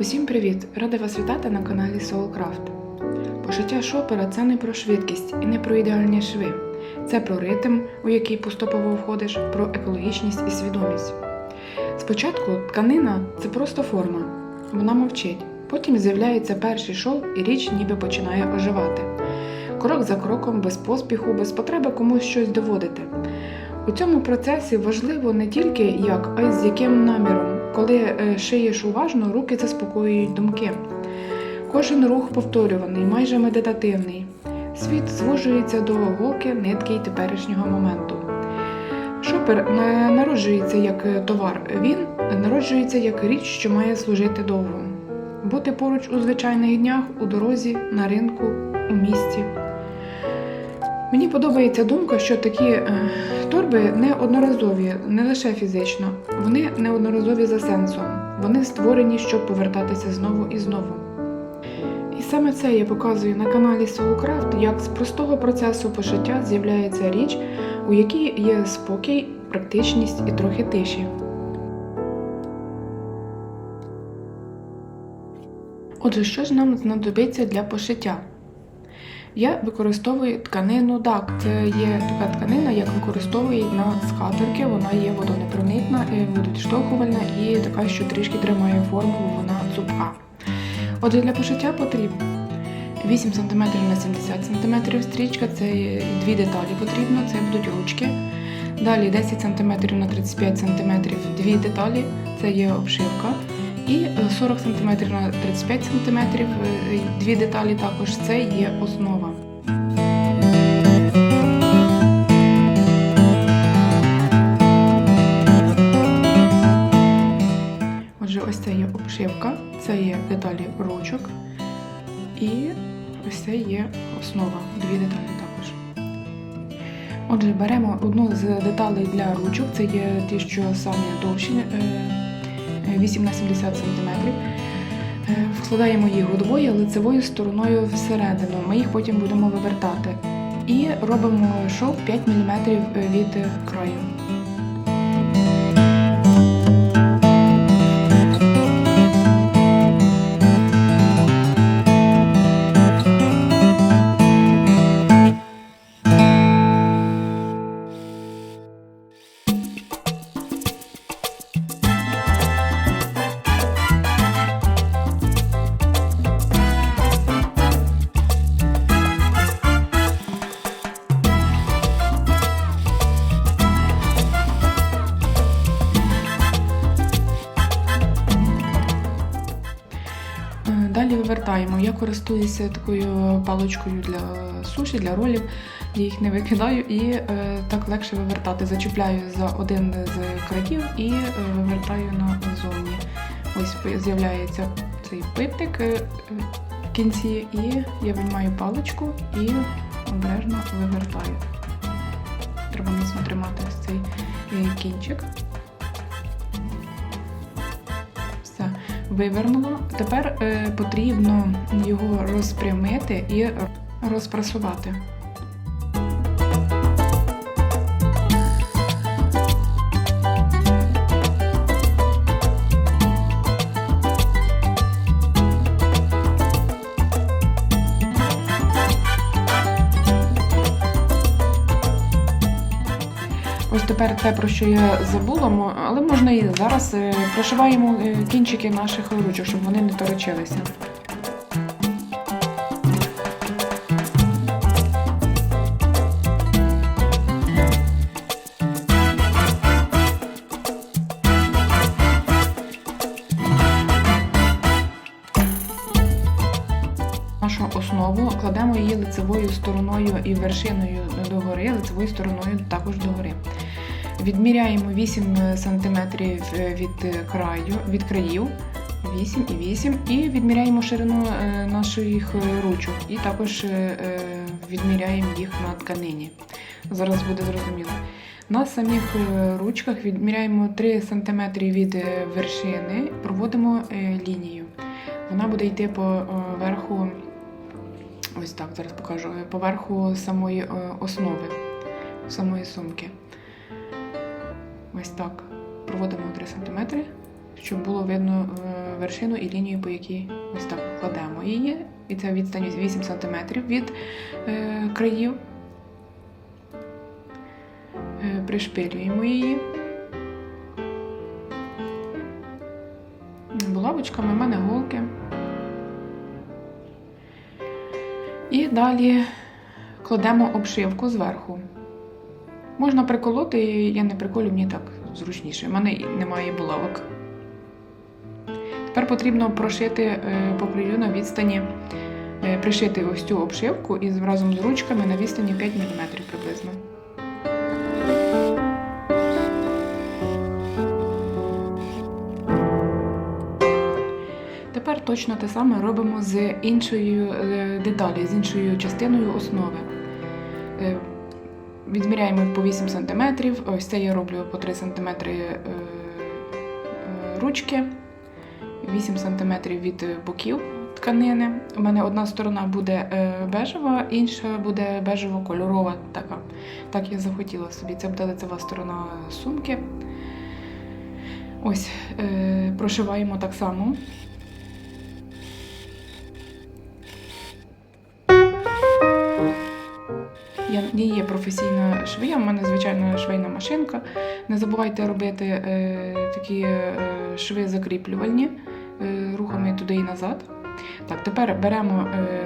Усім привіт! Рада вас вітати на каналі Soulcraft. Пошиття шопера це не про швидкість і не про ідеальні шви. Це про ритм, у який поступово входиш, про екологічність і свідомість. Спочатку тканина це просто форма, вона мовчить. Потім з'являється перший шов, і річ ніби починає оживати. Крок за кроком, без поспіху, без потреби комусь щось доводити. У цьому процесі важливо не тільки як, а й з яким наміром. Коли е, шиєш уважно, руки заспокоюють думки. Кожен рух повторюваний, майже медитативний. Світ звужується до голки, нитки й теперішнього моменту. Шопер не народжується як е, товар, він народжується як річ, що має служити довго. Бути поруч у звичайних днях, у дорозі, на ринку, у місті. Мені подобається думка, що такі е, торби не одноразові, не лише фізично, вони неодноразові за сенсом. Вони створені, щоб повертатися знову і знову. І саме це я показую на каналі Soulcraft, як з простого процесу пошиття з'являється річ, у якій є спокій, практичність і трохи тиші. Отже, що ж нам знадобиться для пошиття? Я використовую тканину DAC. Це є така тканина, як використовують на скатерки. Вона є водонепроникна, е, водовідштовхувальна і така, що трішки тримає форму, вона цупка. Отже, для пошиття потрібно 8 см на 70 см стрічка, це дві деталі потрібно, це будуть ручки. Далі 10 см на 35 см дві деталі, це є обшивка. І е, 40 см на 35 см дві деталі також це є основа. Отже, ось це є обшивка, це є деталі ручок і ось це є основа, дві деталі також. Отже, беремо одну з деталей для ручок, це є ті, що самі довші. Е, 8 на 70 см. Вкладаємо їх удвоє лицевою стороною всередину. Ми їх потім будемо вивертати. І робимо шов 5 мм від краю. Користуюся такою паличкою для суші, для ролів. Я їх не викидаю і е, так легше вивертати. Зачіпляю за один з країв і е, вивертаю назовні. Ось з'являється цей питик е, в кінці, і я виймаю паличку і обережно вивертаю. Треба міцно тримати ось цей е, кінчик. Вивернуло. Тепер е, потрібно його розпрямити і розпрасувати. Тепер те, про що я забула, але можна і зараз е, прошиваємо е, кінчики наших ручок, щоб вони не торочилися. Нашу основу кладемо її лицевою стороною і вершиною догори, лицевою стороною також догори. Відміряємо 8 см від краю, від країв, 8 і 8, і відміряємо ширину е, наших ручок, і також е, відміряємо їх на тканині. Зараз буде зрозуміло. На самих е, ручках відміряємо 3 см від е, вершини, проводимо е, лінію. Вона буде йти по е, верху Ось так, зараз покажу. е, Поверху самої е, основи, самої сумки. Ось так. Проводимо 3 см щоб було видно е, вершину і лінію, по якій ось так кладемо її. І це відстань 8 см від е, країв. Е, Пришпилюємо її. Булавочками в мене голки. І далі кладемо обшивку зверху. Можна приколоти, я не приколю, мені так зручніше. У мене немає булавок. Тепер потрібно прошити е, по на відстані, е, пришити ось цю обшивку і разом з ручками на відстані 5 мм приблизно. Тепер точно те саме робимо з іншою е, деталі, з іншою частиною основи. Е, Відміряємо по 8 см. Ось це я роблю по 3 см ручки, 8 см від боків тканини. У мене одна сторона буде е, бежева, інша буде бежево-кольорова. Така. Так я захотіла собі. Це буде лицева сторона сумки. Ось, е, прошиваємо так само. Я не є професійна швея, в мене звичайна швейна машинка. Не забувайте робити е, такі е, шви закріплювальні е, рухами туди і назад. Так, тепер беремо е,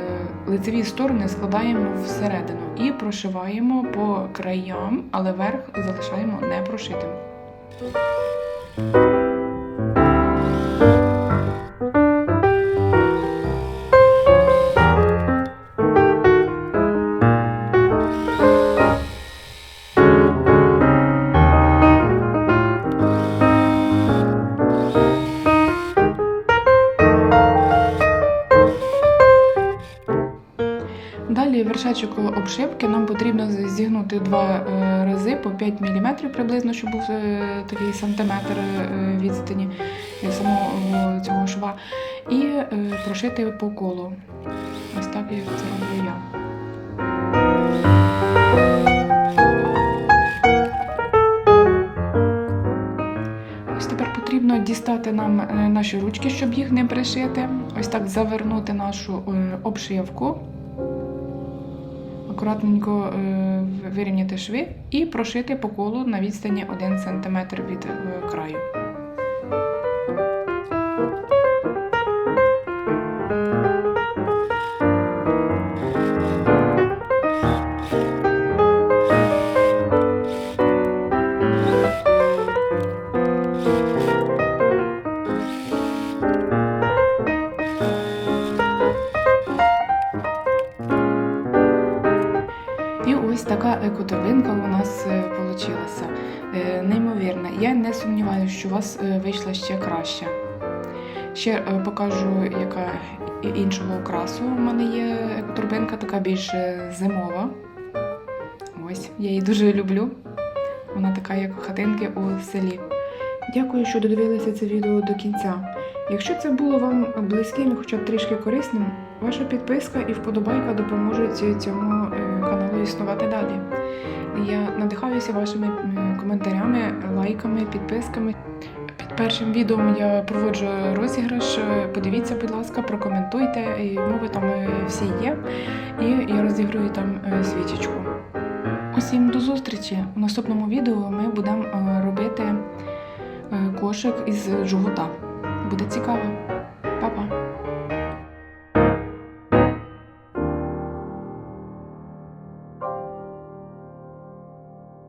лицеві сторони, складаємо всередину і прошиваємо по краям, але верх залишаємо не прошитим. Обшивки нам потрібно зігнути два е, рази по 5 мм приблизно, щоб був е, такий сантиметр е, відстані самого цього шва, і прошити по колу. Ось так як це роблю я. Тепер потрібно дістати нам наші ручки, щоб їх не пришити. Ось так завернути нашу обшивку акуратненько е, вирівняти шви і прошити по колу на відстані 1 см від е, краю. Ось у нас вийшла. Неймовірна. Я не сумніваюся, що у вас е, вийшла ще краще. Ще е, покажу, яка іншого окрасу у мене є екоторбинка, така більш е, зимова. Ось, я її дуже люблю. Вона така, як хатинки у селі. Дякую, що додивилися це відео до кінця. Якщо це було вам близьким і хоча б трішки корисним, ваша підписка і вподобайка допоможуть цьому е, каналу існувати далі. Я надихаюся вашими коментарями, лайками, підписками. Під першим відео я проводжу розіграш. Подивіться, будь ласка, прокоментуйте. Мови там е, всі є. І я розіграю там е, свічечку. Усім до зустрічі! У наступному відео ми будемо робити кошик із джгута. Буде цікаво. Па-па!